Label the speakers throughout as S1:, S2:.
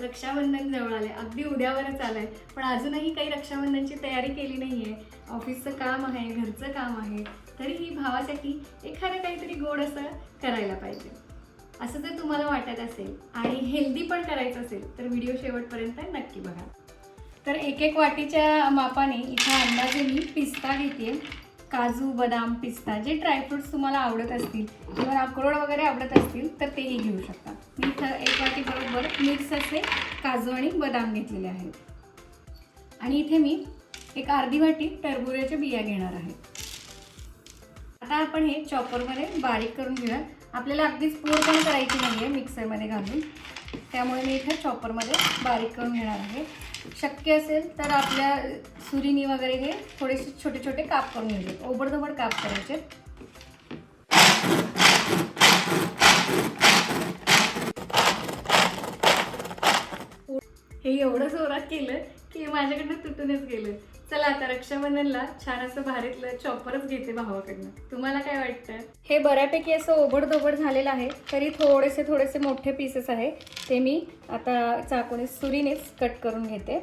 S1: रक्षाबंधन जवळ आले अगदी उद्यावरच आलंय. पण अजूनही काही रक्षाबंधनची तयारी केली नाहीये. ऑफिसचं काम आहे घरचं काम आहे. तरीही भावासाठी एखादं काहीतरी गोड असं करायला पाहिजे. असं जर तुम्हाला वाटत असेल आणि हेल्दी पण करायचं असेल तर व्हिडिओ शेवटपर्यंत नक्की बघा. तर एक एक वाटीच्या मापाने इथं अंदाजे मी पिस्ता घेते काजू बदाम पिस्ता जे ड्रायफ्रुट्स तुम्हाला आवडत असतील किंवा अक्रोड वगैरे आवडत असतील तर तेही घेऊ शकता. मी इथं एक वाटी बरोबर मिक्स असे काजू आणि बदाम घेतलेले आहेत. आणि इथे मी एक अर्धी वाटी टरबुऱ्याच्या बिया घेणार आहे. आता आपण हे चॉपरमध्ये बारीक करून घेऊया आपल्याला अगदीच पूर पण करायची नाही आहे मिक्सरमध्ये घालून. त्यामुळे मी इथे चॉपरमध्ये बारीक करून घेणार आहे. शक्य असेल तर आपल्या सुरीनी वगैरे हे थोडेसे छोटे छोटे काप करून घ्यायचे. ओबडधोबड काप करायचे. हे एवढं जोरात केलं की माझ्याकडनं तुटूनच गेलं. चला आता रक्षाबंधनला छान असं भारीतलं चॉपरच घेते भावाकडनं. तुम्हाला काय वाटतं? हे बऱ्यापैकी असं ओबडधोबड झालेलं आहे तरी थोडेसे थोडेसे मोठे पीसेस आहे. ते मी आता चाकूने सुरीनेच कट करून घेते.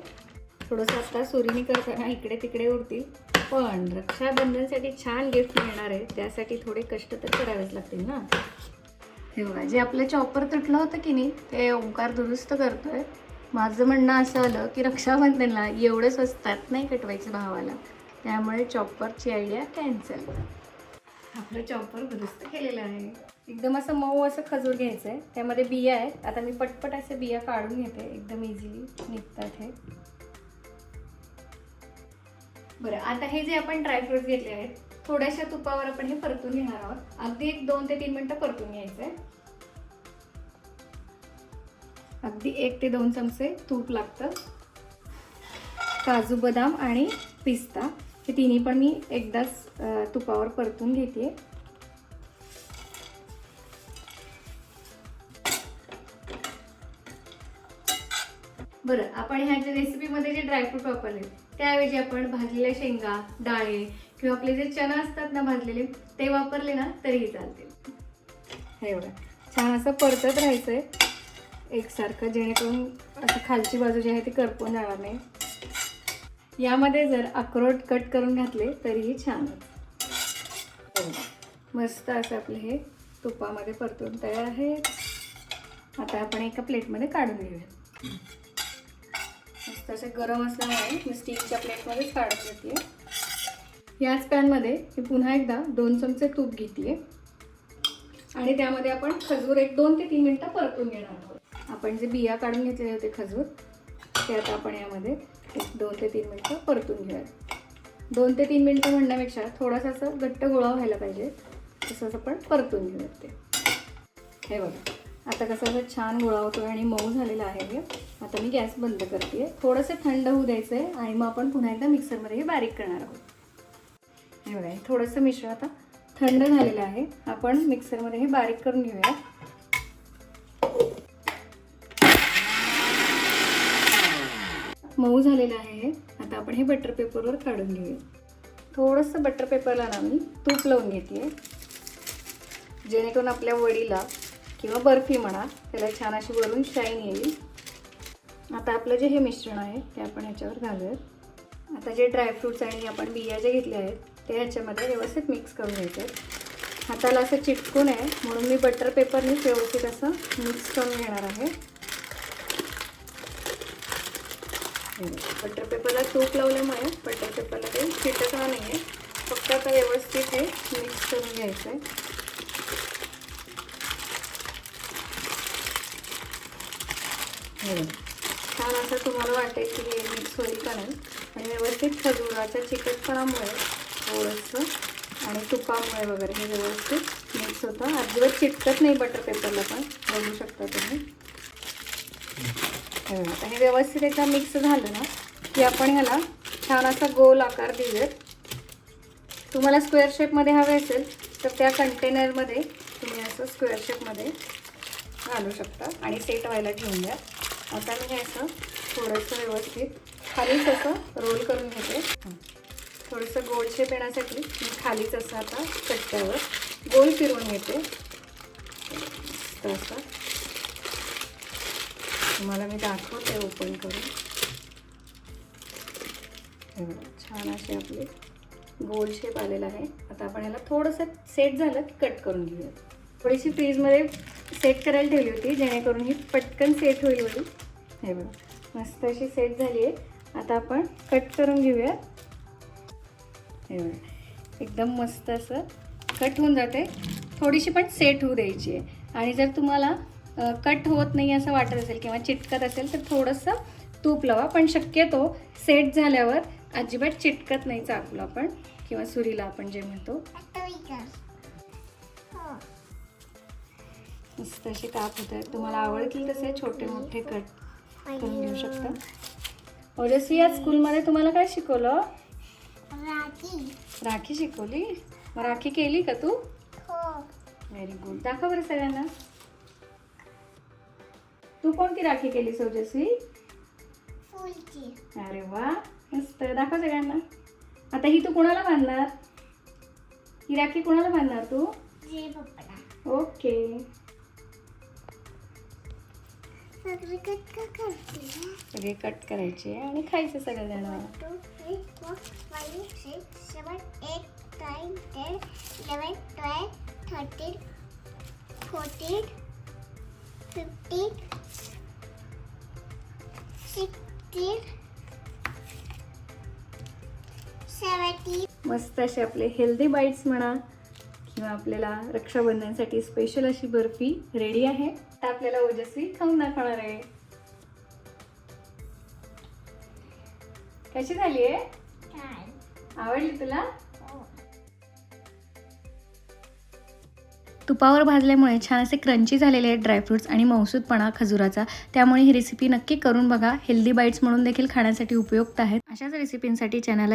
S1: थोडंसं आता सुरीने करताना इकडे तिकडे उडतील. पण रक्षाबंधनसाठी छान गिफ्ट मिळणार आहे त्यासाठी थोडे कष्ट तर करावेच लागतील ना. हे बघा जे आपलं चॉपर तुटलं होतं की नाही ते ओंकार दुरुस्त करतोय. माझं म्हणणं असं आलं की रक्षाबंधनला एवढं स्वस्तात नाही कटवायचं भावाला. त्यामुळे चॉपरची आयडिया कॅन्सल आपलं चॉपर दुरुस्त केलेलं आहे. एकदम असं मऊ असं खजूर घ्यायचं आहे त्यामध्ये बिया आहेत. आता मी पटपट असे बिया काढून घेते. एकदम इझिली निघतात हे. बरं आता हे जे आपण ड्रायफ्रुट्स घेतले आहेत थोड्याशा तुपावर आपण हे परतून घेणार आहोत. अगदी एक दोन ते तीन मिनटं परतून घ्यायचं आहे अगदी एक ते दोन चमचे तूप लागतं. काजू बदाम आणि पिस्ता. हे तिन्ही पण मी एकदाच तुपावर परतून घेते बरं आपण ह्या ज्या रेसिपीमध्ये जे ड्रायफ्रूट वापरले त्याऐवजी आपण भाजलेल्या शेंगा डाळे किंवा आपले जे चना असतात ना भाजलेले ते वापरले ना तरीही चालतील. हे एवढं छान असं परतत राहायचंय. एकसारखं जेणेकरून असं खालची बाजू जी आहे ती करपून जाणार नाही. यामध्ये जर अक्रोड कट करून घातले तरीही छान. मस्त असं आपलं हे तुपामध्ये परतून तयार आहे. आता आपण एका प्लेटमध्ये काढून घेऊया. मस्त असे गरम असल्यामुळे मी स्टीलच्या प्लेटमध्येच काढून घेते याच पॅनमध्ये मी पुन्हा एकदा दोन चमचे तूप घेते आणि त्यामध्ये आपण खजूर एक दोन ते तीन मिनटं परतून घेणार आहोत. आपण जे बिया काढून घेतलेले होते खजूर ते आता आपण यामध्ये एक दोन ते तीन मिनटं परतून घेऊयात. दोन ते तीन मिनटं म्हणण्यापेक्षा थोडासा असं घट्ट गोळा व्हायला पाहिजे. तसंच आपण परतून घेऊयात ते. हे बघा आता कसं असं छान गोळा होतो आहे आणि मऊ झालेला आहे हे. आता मी गॅस बंद करते. आहे थोडंसं थंड होऊ द्यायचं आहे आणि मग आपण पुन्हा एकदा मिक्सरमध्ये हे बारीक करणार आहोत. हे बघा थोडंसं मिश्रण आता थंड झालेलं आहे. आपण मिक्सरमध्ये हे बारीक करून घेऊयात. मऊ झालेलं आहे. आता आपण हे बटर पेपरवर काढून घेऊया. थोडंसं बटर पेपरला ना मी तूप लावून घेते जेणेकरून आपल्या वडीला किंवा बर्फी म्हणा त्याला छान अशी वरून शाईन येईल. आता आपलं जे हे मिश्रण आहे ते आपण ह्याच्यावर घालूयात. आता जे ड्रायफ्रुट्स आणि आपण बिया जे घेतले आहेत ते ह्याच्यामध्ये व्यवस्थित मिक्स करून घ्यायचे हाताला असं चिटकून आहे म्हणून मी बटर पेपरने व्यवस्थित असं मिक्स करून घेणार आहे. बटर पेपरला तूप लावल्यामुळे बटर पेपरला काही चिटकणार नाही आहे फक्त आता व्यवस्थित हे मिक्स करून घ्यायचं आहे छान असं तुम्हाला वाटेल की हे मिक्स होईल का नाही. आणि व्यवस्थित खजुराच्या चिकटपणामुळे थोडंसं आणि तुपामुळे वगैरे हे व्यवस्थित मिक्स होतं. अजिबात चिटकत नाही बटर पेपरला पण. बघू शकता तुम्ही. आणि व्यवस्थित एकदा मिक्स झालं ना की आपण ह्याला छान असा गोल आकार देऊयात तुम्हाला स्क्वेअर शेपमध्ये हवे असेल तर त्या कंटेनरमध्ये तुम्ही असं स्क्वेअर शेपमध्ये घालू शकता. आणि सेट व्हायला ठेवून द्या. आता मी हे असं थोडंसं व्यवस्थित खालीच असं रोल करून घेते. थोडंसं गोल शेप येण्यासाठी मी खालीच असं आता कट्ट्यावर गोल फिरवून घेते. असं. तुम्हाला मी दाखवते ओपन करून. छान असे आपले गोल शेप आलेला आहे. आता आपण याला थोडंसं सेट झालं की कट करून घेऊया थोडीशी फ्रीजमध्ये सेट करायला ठेवली होती जेणेकरून ही पटकन सेट होईल होती हे बघा मस्त अशी सेट झाली आहे. आता आपण कट करून घेऊया हे बघा एकदम मस्त असं कट होऊन जाते. थोडीशी पण सेट होऊ द्यायची आहे. आणि जर तुम्हाला कट होत नाही असं वाटत असेल किंवा चिटकत असेल तर थोडंसं तूप लावा. पण शक्यतो सेट झाल्यावर अजिबात चिटकत नाही चाकूला आपण किंवा सुरीला आपण जे म्हणतो. मस्त असे काप होत. आहेत तुम्हाला आवडतील तसे छोटे मोठे कट करून घेऊ शकता. ओजस्वी आज स्कूलमध्ये तुम्हाला काय शिकवलं? राखी. शिकवली? मग राखी केली का तू? व्हेरी गुड दाखव बरं सगळ्यांना. तू कोणती राखी केली ओजस्वी अरे वा मस्त दाखव सगळ्यांना आता ही तू कोणाला बांधणार ही राखी कोणाला बांधणार तू ओके सगळे कट करायचे आणि खायचे सगळे जण
S2: Fourteen,
S1: मस्त असे आपले हेल्दी बाईट्स म्हणा किंवा आपल्याला रक्षाबंधनसाठी स्पेशल अशी बर्फी रेडी आहे. तर आपल्याला ओजस्वी खाऊन दाखवणार आहे. कशी झाली आहे. आवडली तुला? तुपावर भाजल्यामुळे छान असे क्रंची झालेले आहेत ड्रायफ्रुट्स आणि मौसूदपणा खजुराचा. त्यामुळे ही रेसिपी नक्की करून बघा. हेल्दी बाईट्स म्हणून देखील खाण्यासाठी उपयुक्त आहेत. अशाच रेसिपींसाठी चॅनलला